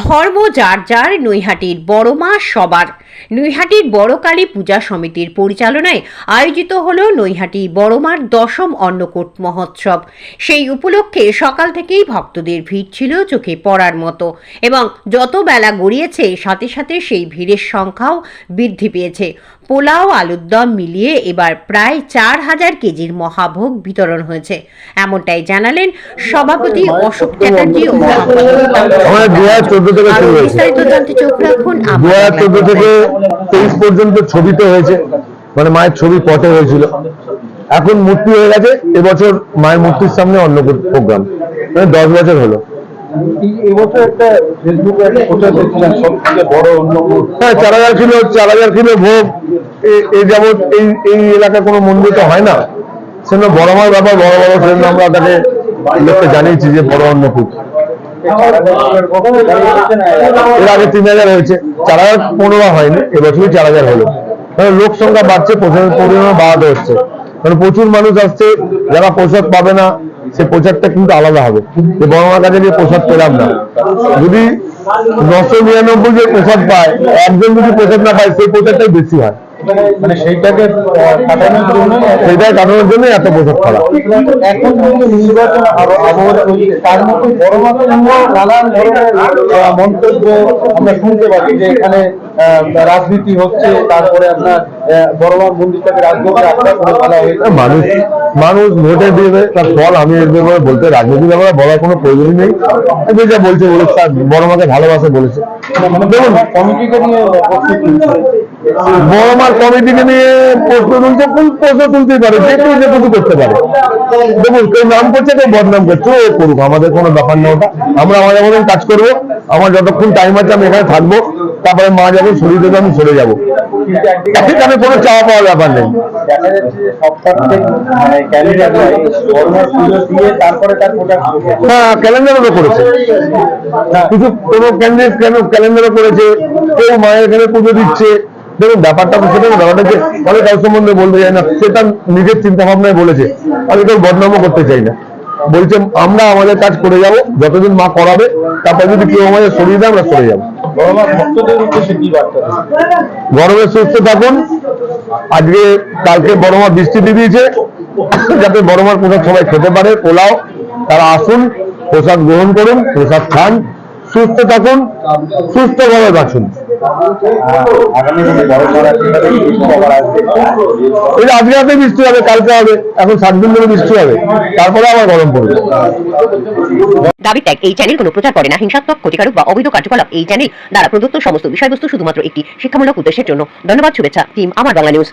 ধর্ম যার যার, নৈহাটির বড় মা সবার। নৈহাটির বড় কালী পূজা সমিতির পরিচালনায় আয়োজিত হলো নৈহাটি বড়মার দশম অন্নকূট মহোৎসব। সেই উপলক্ষে সকাল থেকেই ভক্তদের ভিড় ছিল চোখে পড়ার মতো এবং যত বেলা গড়িয়েছে, সাথে সাথে সেই ভিড়ের সংখ্যাও বৃদ্ধি পেয়েছে। পোলাও আলুর দম মিলিয়ে এবার প্রায় চার হাজার কেজির মহাভোগ বিতরণ হয়েছে। এমনটাই জানালেন সভাপতি অশোক চ্যাটার্জি ও বিস্তারিত জানতে চোখ রাখুন থেকে তেইশ পর্যন্ত ছবিতে হয়েছে। মানে মায়ের ছবি পথে হয়েছিল। এখন মূর্তি হয়ে গেছে। এবছর মায়ের মূর্তির সামনে অন্য প্রোগ্রাম মানে দশ বছর হলো। এবছর একটা ফেসবুকে একটা প্রচার দেখছিলাম সব থেকে বড় অন্য হ্যাঁ চার হাজার কিলো চার হাজার কিলো ভোগ। এই যেমন এই এই এলাকায় কোনো মন্দির তো হয় না। সেজন্য বড় মার ব্যাপার, বড় বড় সেজন্য আমরা তাকে লোককে জানিয়েছি যে বড় অন্নকূট এর আগে তিন হাজার হয়েছে, চার হাজার পনেরো হয়নি, এবছরই চার হাজার হলো। কারণ লোক সংখ্যা বাড়ছে প্রচারের পরিমাণ বাড়াতে হচ্ছে। কারণ প্রচুর মানুষ আসছে, যারা প্রসাদ পাবে না, সে প্রচারটা কিন্তু আলাদা হবে। যে বড় মার কাছে গিয়ে প্রসাদ পেলাম না। যদি নশো নিরানব্বই যে প্রসাদ পায়, একজন যদি প্রসাদ না পায়, সেই প্রচারটাই বেশি হয়। মানে সেইটাকে কাটানোর জন্য সেইটাই কাটানোর জন্য এত বছর করা এখন কিন্তু নির্বাচন আব- আবহাওয়া তার মধ্যে বড় মাত্রা নানান ধরনের মন্তব্য আমরা শুনতে পাচ্ছি যে এখানে রাজনীতি হচ্ছে তারপরে আপনার মন্দিরটাকে রাজনীতি করে ফেলা হয়েছে। মানুষ মানুষ ভোটে দেবে তার ফল আমি এর ব্যাপারে বলতে রাজনীতি ব্যাপারে বলার কোনো নেই। যে যা বলছে বলেছে তার বড় মাকে ভালোবাসে বলেছে। দেখুন কমিটিকে নিয়ে বড় মার কমিটিকে নিয়ে প্রশ্ন প্রশ্ন তুলতেই পারে যে কেউ যে কিছু করতে পারে। দেখুন কেউ নাম করছে কেউ বদনাম করছে ও করুক আমাদের কোনো ব্যাপার না ওটা। আমরা আমাদের মতন কাজ করব আমার যতক্ষণ টাইম আছে আমি এখানে থাকব। তারপরে মা যখন শরীর দেবে আমি সরে যাব। এখানে কোনো চাওয়া পাওয়ার ব্যাপার নেই। মানে হ্যাঁ করেছে। কিছু কোনো ক্যান্ডিডেট কেন ক্যালেন্ডারও করেছে? কেউ মায়ের এখানে পুজো দিচ্ছে? দেখুন ব্যাপারটা সেটা ব্যাপারটা যে অনেক কারোর সম্বন্ধে বলতে চাই না সেটা নিজের চিন্তা ভাবনায় বলেছে। আমি কেউ বদনামও করতে চাই না। বলছে আমরা আমাদের কাজ করে যাব যতদিন মা করাবে তারপর যদি কেউ আমাদের সরিয়ে দেয় আমরা সরে যাব। গরমে সুস্থ থাকুন। আজকে, কালকে বড় মা বৃষ্টি দিয়ে দিয়েছে যাতে বড় মার পোশাক সবাই খেতে পারে, পোলাও। তারা আসুন, পোশাক গ্রহণ করুন, পোশাক খান। সুস্থ থাকুন, সুস্থভাবে বাঁচুন। যে আজকে রাতে বৃষ্টি হবে কালকে হবে এখন সাত দিন ধরে বৃষ্টি হবে। তারপরে আবার গরম পড়বে। দাবি ত্যাগ এই চ্যানেল কোনো প্রচার করে না। হিংসাত্মক ক্ষতিকারক বা অবৈধ কার্যকলাপ এই চ্যানেল দ্বারা প্রদত্ত সমস্ত বিষয়বস্তু শুধুমাত্র একটি শিক্ষামূলক উদ্দেশ্যের জন্য। ধন্যবাদ শুভেচ্ছা টিম আমার বাংলা নিউজ